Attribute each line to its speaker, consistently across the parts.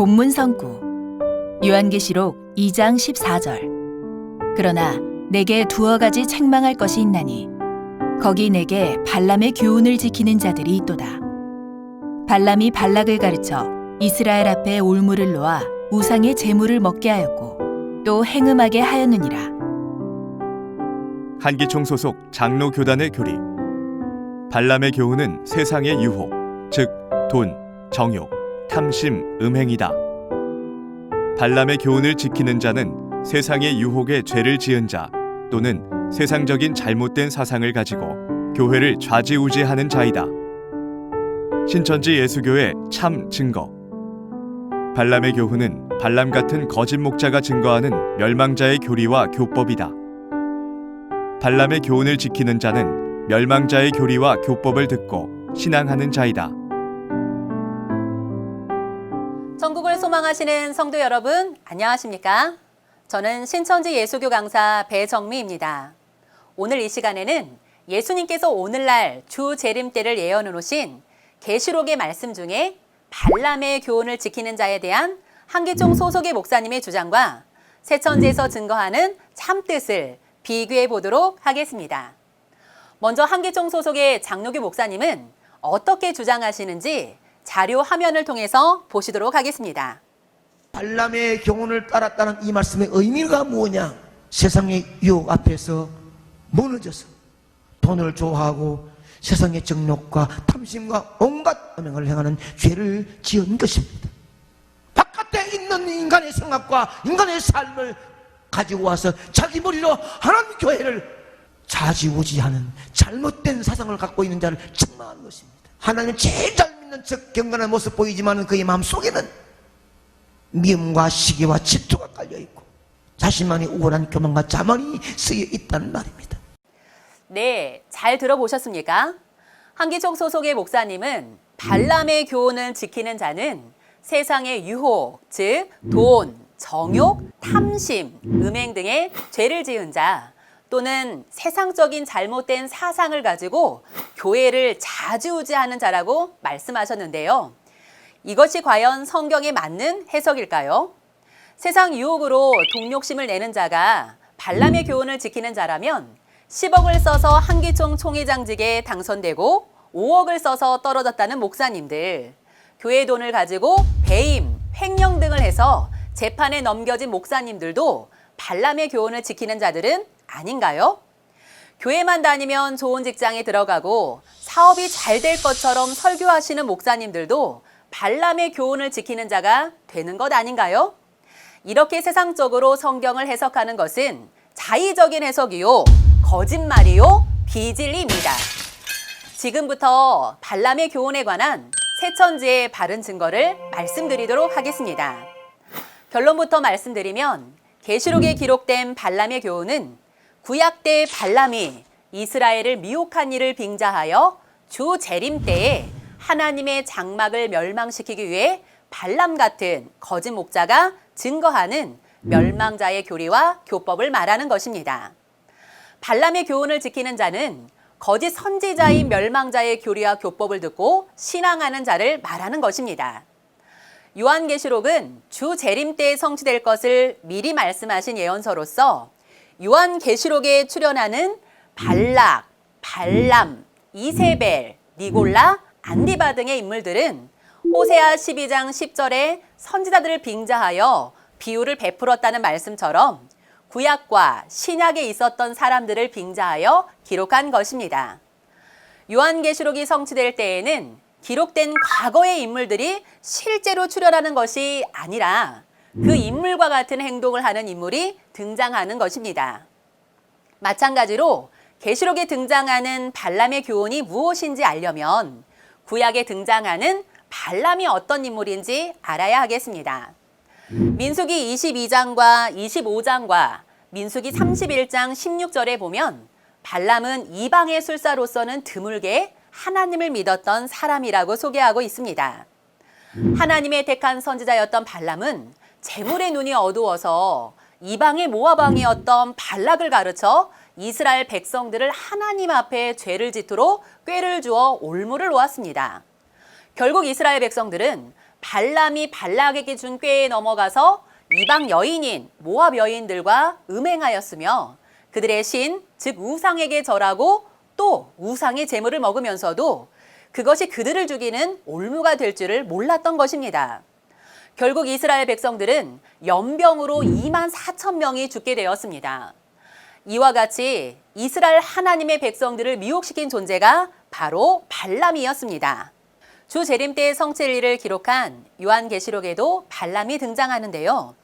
Speaker 1: 본문 성구. 요한계시록 2장 14절. 그러나 내게 두어 가지 책망할 것이 있나니 거기 내게 발람의 교훈을 지키는 자들이 있도다. 발람이 발락을 가르쳐 이스라엘 앞에 올무를 놓아 우상의 제물을 먹게 하였고 또 행음하게 하였느니라.
Speaker 2: 한기총 소속 장로 교단의 교리. 발람의 교훈은 세상의 유혹 즉 돈, 정욕, 탐심, 음행이다. 발람의 교훈을 지키는 자는 세상의 유혹에 죄를 지은 자 또는 세상적인 잘못된 사상을 가지고 교회를 좌지우지하는 자이다. 신천지 예수교의 참 증거 발람의 교훈은 발람 같은 거짓 목자가 증거하는 멸망자의 교리와 교법이다. 발람의 교훈을 지키는 자는 멸망자의 교리와 교법을 듣고 신앙하는 자이다.
Speaker 3: 소망하시는 성도 여러분, 안녕하십니까? 저는 신천지 예수교 강사 배정미입니다. 오늘 이 시간에는 예수님께서 오늘날 주 재림 때를 예언해 놓으신 계시록의 말씀 중에 발람의 교훈을 지키는 자에 대한 한기총 소속의 목사님의 주장과 새천지에서 증거하는 참뜻을 비교해 보도록 하겠습니다. 먼저 한기총 소속의 장로교 목사님은 어떻게 주장하시는지 자료 화면을 통해서 보시도록 하겠습니다.
Speaker 4: 발람의 교훈을 따랐다는 이 말씀의 의미가 뭐냐? 세상의 유혹 앞에서 무너져서 돈을 좋아하고 세상의 정욕과 탐심과 온갖 음행을 행하는 죄를 지은 것입니다. 바깥에 있는 인간의 생각과 인간의 삶을 가지고 와서 자기 머리로 하나님 교회를 좌지우지하는 잘못된 사상을 갖고 있는 자를 책망하는 것입니다. 하나님 제일 잘 믿는 척 경건한 모습 보이지만 그의 마음 속에는 미움과 시기와 질투가 깔려 있고 자신만의 우월한 교만과 자만이 쓰여 있다는 말입니다.
Speaker 3: 네, 잘 들어보셨습니까? 한기총 소속의 목사님은 발람의 교훈을 지키는 자는 세상의 유혹, 즉 돈, 정욕, 탐심, 음행 등의 죄를 지은 자 또는 세상적인 잘못된 사상을 가지고 교회를 자주우지하는 자라고 말씀하셨는데요. 이것이 과연 성경에 맞는 해석일까요? 세상 유혹으로 동욕심을 내는 자가 발람의 교훈을 지키는 자라면 10억을 써서 한기총 총회장직에 당선되고 5억을 써서 떨어졌다는 목사님들, 교회 돈을 가지고 배임, 횡령 등을 해서 재판에 넘겨진 목사님들도 발람의 교훈을 지키는 자들은 아닌가요? 교회만 다니면 좋은 직장에 들어가고 사업이 잘 될 것처럼 설교하시는 목사님들도 발람의 교훈을 지키는 자가 되는 것 아닌가요? 이렇게 세상적으로 성경을 해석하는 것은 자의적인 해석이요, 거짓말이요, 비진리입니다. 지금부터 발람의 교훈에 관한 세천지의 바른 증거를 말씀드리도록 하겠습니다. 결론부터 말씀드리면 계시록에 기록된 발람의 교훈은 구약 때 발람이 이스라엘을 미혹한 일을 빙자하여 주 재림 때에 하나님의 장막을 멸망시키기 위해 발람 같은 거짓 목자가 증거하는 멸망자의 교리와 교법을 말하는 것입니다. 발람의 교훈을 지키는 자는 거짓 선지자인 멸망자의 교리와 교법을 듣고 신앙하는 자를 말하는 것입니다. 요한계시록은 주 재림 때에 성취될 것을 미리 말씀하신 예언서로서 요한계시록에 출연하는 발락, 발람, 이세벨, 니골라, 안디바 등의 인물들은 호세아 12장 10절에 선지자들을 빙자하여 비유를 베풀었다는 말씀처럼 구약과 신약에 있었던 사람들을 빙자하여 기록한 것입니다. 요한계시록이 성취될 때에는 기록된 과거의 인물들이 실제로 출연하는 것이 아니라 그 인물과 같은 행동을 하는 인물이 등장하는 것입니다. 마찬가지로 계시록에 등장하는 발람의 교훈이 무엇인지 알려면 구약에 등장하는 발람이 어떤 인물인지 알아야 하겠습니다. 민수기 22장과 25장과 민수기 31장 16절에 보면 발람은 이방의 술사로서는 드물게 하나님을 믿었던 사람이라고 소개하고 있습니다. 하나님의 택한 선지자였던 발람은 재물의 눈이 어두워서 이방의 모아방이었던 발락을 가르쳐 이스라엘 백성들을 하나님 앞에 죄를 짓도록 꾀를 주어 올무를 놓았습니다. 결국 이스라엘 백성들은 발람이 발락에게 준 꾀에 넘어가서 이방 여인인 모압 여인들과 음행하였으며 그들의 신, 즉 우상에게 절하고 또 우상의 재물을 먹으면서도 그것이 그들을 죽이는 올무가 될 줄을 몰랐던 것입니다. 결국 이스라엘 백성들은 연병으로 2만 4천 명이 죽게 되었습니다. 이와 같이 이스라엘 하나님의 백성들을 미혹시킨 존재가 바로 발람이었습니다. 주 재림 때의 성체리를 기록한 요한계시록에도 발람이 등장하는데요.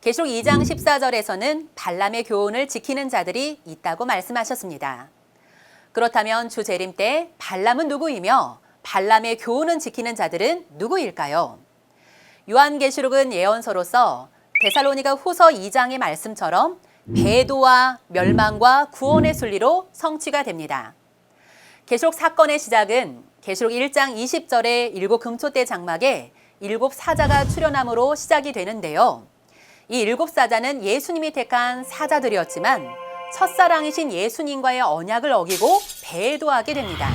Speaker 3: 계시록 2장 14절에서는 발람의 교훈을 지키는 자들이 있다고 말씀하셨습니다. 그렇다면 주 재림 때 발람은 누구이며 발람의 교훈은 지키는 자들은 누구일까요? 요한계시록은 예언서로서 데살로니가 후서 2장의 말씀처럼 배도와 멸망과 구원의 순리로 성취가 됩니다. 계시록 사건의 시작은 계시록 1장 20절의 일곱 금초대 장막에 일곱 사자가 출현함으로 시작이 되는데요. 이 일곱 사자는 예수님이 택한 사자들이었지만 첫사랑이신 예수님과의 언약을 어기고 배도하게 됩니다.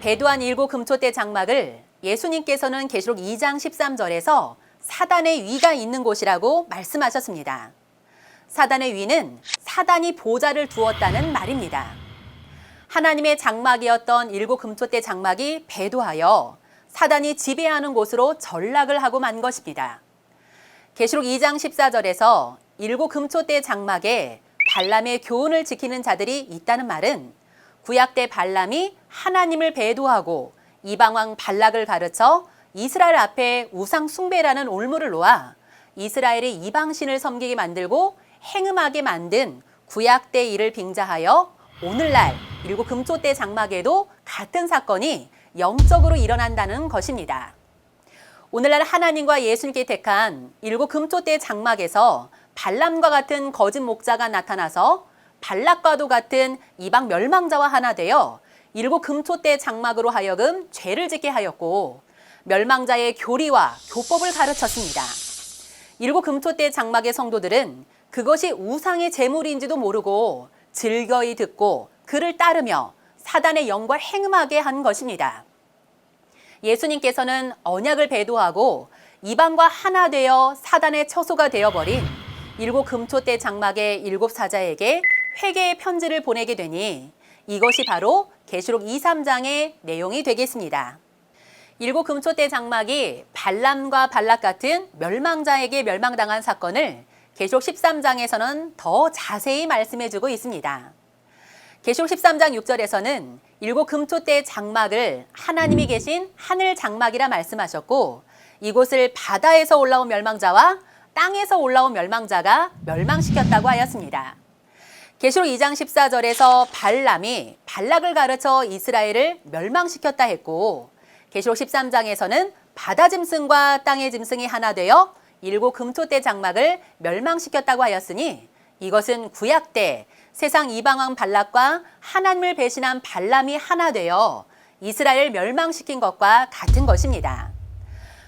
Speaker 3: 배도한 일곱 금초대 장막을 예수님께서는 계시록 2장 13절에서 사단의 위가 있는 곳이라고 말씀하셨습니다. 사단의 위는 사단이 보좌를 두었다는 말입니다. 하나님의 장막이었던 일곱 금초대 장막이 배도하여 사단이 지배하는 곳으로 전락을 하고 만 것입니다. 계시록 2장 14절에서 일곱 금초대 장막에 발람의 교훈을 지키는 자들이 있다는 말은 구약 때 발람이 하나님을 배도하고 이방왕 발락을 가르쳐 이스라엘 앞에 우상 숭배라는 올무를 놓아 이스라엘의 이방신을 섬기게 만들고 행음하게 만든 구약 때 일을 빙자하여 오늘날 일곱 금초 때 장막에도 같은 사건이 영적으로 일어난다는 것입니다. 오늘날 하나님과 예수님께 택한 일곱 금초 때 장막에서 발람과 같은 거짓 목자가 나타나서 발락과도 같은 이방 멸망자와 하나 되어 일곱 금초 때 장막으로 하여금 죄를 짓게 하였고 멸망자의 교리와 교법을 가르쳤습니다. 일곱 금초 때 장막의 성도들은 그것이 우상의 제물인지도 모르고 즐거이 듣고 그를 따르며 사단의 영과 행음하게 한 것입니다. 예수님께서는 언약을 배도하고 이방과 하나 되어 사단의 처소가 되어버린 일곱 금초대 장막의 일곱 사자에게 회개의 편지를 보내게 되니 이것이 바로 계시록 2, 3장의 내용이 되겠습니다. 일곱 금초대 장막이 발람과 발락 같은 멸망자에게 멸망당한 사건을 계시록 13장에서는 더 자세히 말씀해주고 있습니다. 계시록 13장 6절에서는 일곱 금초대 장막을 하나님이 계신 하늘 장막이라 말씀하셨고 이곳을 바다에서 올라온 멸망자와 땅에서 올라온 멸망자가 멸망시켰다고 하였습니다. 계시록 2장 14절에서 발람이 발락을 가르쳐 이스라엘을 멸망시켰다 했고 계시록 13장에서는 바다 짐승과 땅의 짐승이 하나 되어 일곱 금토대 장막을 멸망시켰다고 하였으니 이것은 구약 때 세상 이방왕 발락과 하나님을 배신한 발람이 하나 되어 이스라엘 멸망시킨 것과 같은 것입니다.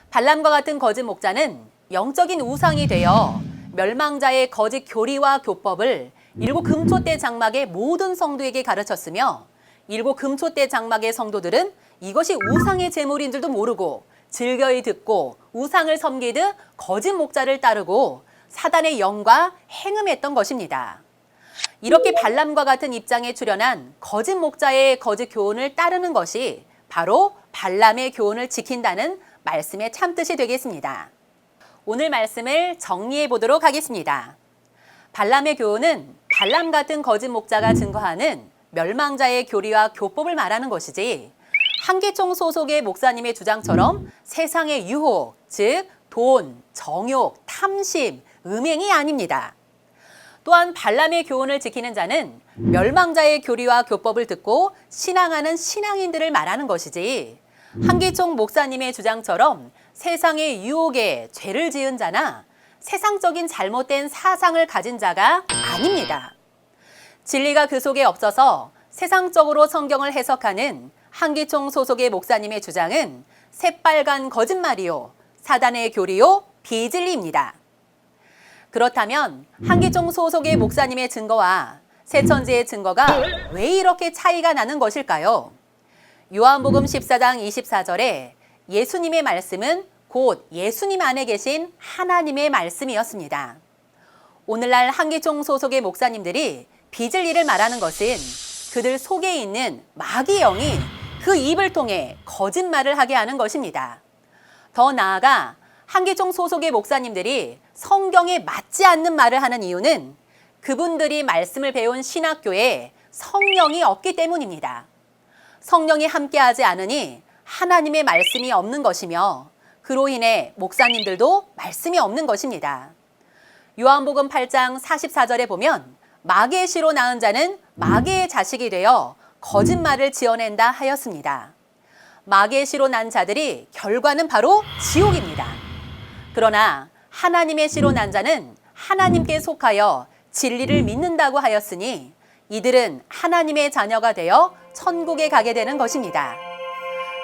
Speaker 3: 발람과 같은 거짓 목자는 영적인 우상이 되어 멸망자의 거짓 교리와 교법을 일곱 금초대 장막의 모든 성도에게 가르쳤으며 일곱 금초대 장막의 성도들은 이것이 우상의 제물인 줄도 모르고 즐겨이 듣고 우상을 섬기듯 거짓 목자를 따르고 사단의 영과 행음했던 것입니다. 이렇게 발람과 같은 입장에 출연한 거짓 목자의 거짓 교훈을 따르는 것이 바로 발람의 교훈을 지킨다는 말씀의 참뜻이 되겠습니다. 오늘 말씀을 정리해 보도록 하겠습니다. 발람의 교훈은 발람 같은 거짓 목자가 증거하는 멸망자의 교리와 교법을 말하는 것이지 한기총 소속의 목사님의 주장처럼 세상의 유혹, 즉 돈, 정욕, 탐심, 음행이 아닙니다. 또한 발람의 교훈을 지키는 자는 멸망자의 교리와 교법을 듣고 신앙하는 신앙인들을 말하는 것이지 한기총 목사님의 주장처럼 세상의 유혹에 죄를 지은 자나 세상적인 잘못된 사상을 가진 자가 아닙니다. 진리가 그 속에 없어서 세상적으로 성경을 해석하는 한기총 소속의 목사님의 주장은 새빨간 거짓말이요, 사단의 교리요, 비진리입니다. 그렇다면 한기총 소속의 목사님의 증거와 새천지의 증거가 왜 이렇게 차이가 나는 것일까요? 요한복음 14장 24절에 예수님의 말씀은 곧 예수님 안에 계신 하나님의 말씀이었습니다. 오늘날 한기총 소속의 목사님들이 빚을 일을 말하는 것은 그들 속에 있는 마귀 영이 그 입을 통해 거짓말을 하게 하는 것입니다. 더 나아가 한기총 소속의 목사님들이 성경에 맞지 않는 말을 하는 이유는 그분들이 말씀을 배운 신학교에 성령이 없기 때문입니다. 성령이 함께하지 않으니 하나님의 말씀이 없는 것이며 그로 인해 목사님들도 말씀이 없는 것입니다. 요한복음 8장 44절에 보면 마귀의 씨로 낳은 자는 마귀의 자식이 되어 거짓말을 지어낸다 하였습니다. 마귀의 씨로 난 자들이 결과는 바로 지옥입니다. 그러나 하나님의 씨로 난 자는 하나님께 속하여 진리를 믿는다고 하였으니 이들은 하나님의 자녀가 되어 천국에 가게 되는 것입니다.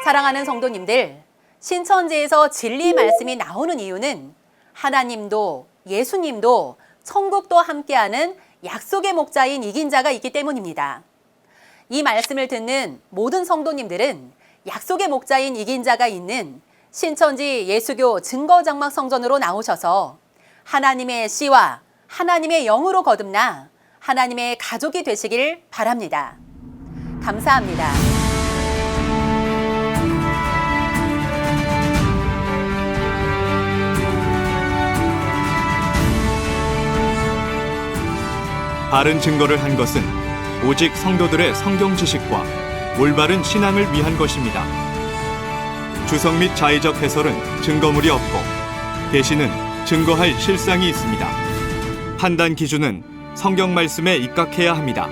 Speaker 3: 사랑하는 성도님들, 신천지에서 진리의 말씀이 나오는 이유는 하나님도 예수님도 천국도 함께하는 약속의 목자인 이긴 자가 있기 때문입니다. 이 말씀을 듣는 모든 성도님들은 약속의 목자인 이긴 자가 있는 신천지 예수교 증거장막 성전으로 나오셔서 하나님의 씨와 하나님의 영으로 거듭나 하나님의 가족이 되시길 바랍니다. 감사합니다.
Speaker 2: 바른 증거를 한 것은 오직 성도들의 성경 지식과 올바른 신앙을 위한 것입니다. 주석 및 자의적 해설은 증거물이 없고 대신은 증거할 실상이 있습니다. 판단 기준은 성경 말씀에 입각해야 합니다.